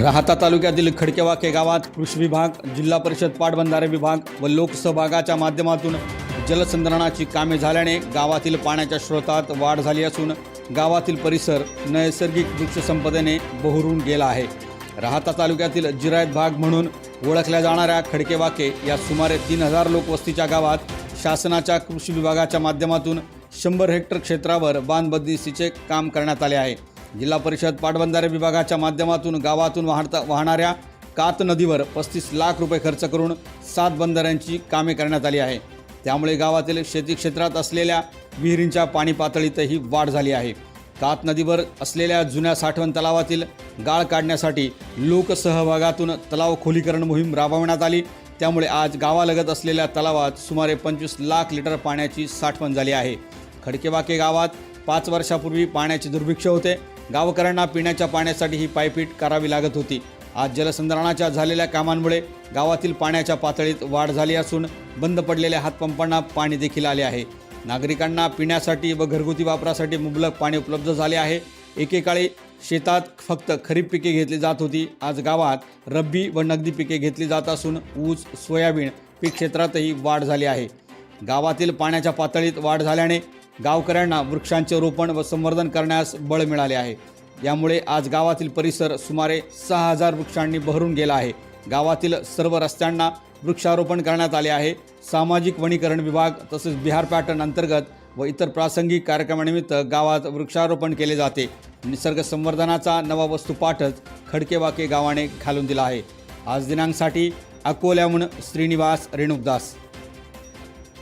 राहता तालुक्यातील खडकेवाके गावात कृषी विभाग जिल्हा परिषद पाटबंधारे विभाग व लोकसहभागाच्या माध्यमातून जलसंधारणाची कामे झाल्याने गावातील पाण्याच्या स्रोतात वाढ झाली असून गावातील परिसर नैसर्गिक वृक्षसंपदेने बहरून गेला आहे. राहता तालुक्यातील जिरायत भाग म्हणून ओळखल्या जाणाऱ्या खडकेवाके या सुमारे तीन हजार लोकवस्तीच्या गावात शासनाच्या कृषी विभागाच्या माध्यमातून शंभर हेक्टर क्षेत्रावर बांधबंदिस्तीचे काम करण्यात आले आहे. जिल्हा परिषद पाटबंधारे विभागाच्या माध्यमातून गावातून वाहता वाहणाऱ्या कात नदीवर पस्तीस लाख रुपये खर्च करून सात बंधाऱ्यांची कामे करण्यात आली आहे. त्यामुळे गावातील शेती क्षेत्रात असलेल्या विहिरींच्या पाणी पातळीतही वाढ झाली आहे. कात नदीवर असलेल्या जुन्या साठवण तलावातील गाळ काढण्यासाठी लोकसहभागातून तलाव खोलीकरण मोहीम राबवण्यात आली. त्यामुळे आज गावालगत असलेल्या तलावात सुमारे पंचवीस लाख लिटर पाण्याची साठवण झाली आहे. खडकेवाके गावात पाच वर्षापूर्वी पाण्याचे दुर्भिक्ष होते. गावकऱ्यांना पिण्याच्या पाण्यासाठी ही पायपीट करावी लागत होती. आज जलसंधारणाच्या झालेल्या कामांमुळे गावातील पाण्याच्या पातळीत वाढ झाली असून बंद पडलेल्या हातपंपांना पाणी देखील आले आहे. नागरिकांना पिण्यासाठी व घरगुती वापरासाठी मुबलक पाणी उपलब्ध झाले आहे. एकेकाळी शेतात फक्त खरीप पिके घेतली जात होती. आज गावात रब्बी व नगदी पिके घेतली जात असून ऊस सोयाबीन पीक क्षेत्रातही वाढ झाली आहे. गावातील पाण्याच्या पातळीत वाढ झाल्याने गावकऱ्यांना वृक्षांचे रोपण व संवर्धन करण्यास बळ मिळाले आहे. यामुळे आज गावातील परिसर सुमारे सहा हजार वृक्षांनी बहरून गेला आहे. गावातील सर्व रस्त्यांना वृक्षारोपण करण्यात आले आहे. सामाजिक वनीकरण विभाग तसेच बिहार पॅटर्न अंतर्गत व इतर प्रासंगिक कार्यक्रमानिमित्त गावात वृक्षारोपण केले जाते. निसर्ग संवर्धनाचा नवा वस्तुपाठच खडकेवाके गावाने घालून दिला आहे. आज दिनांकसाठी अकोल्याहून श्रीनिवास रेणुकदास.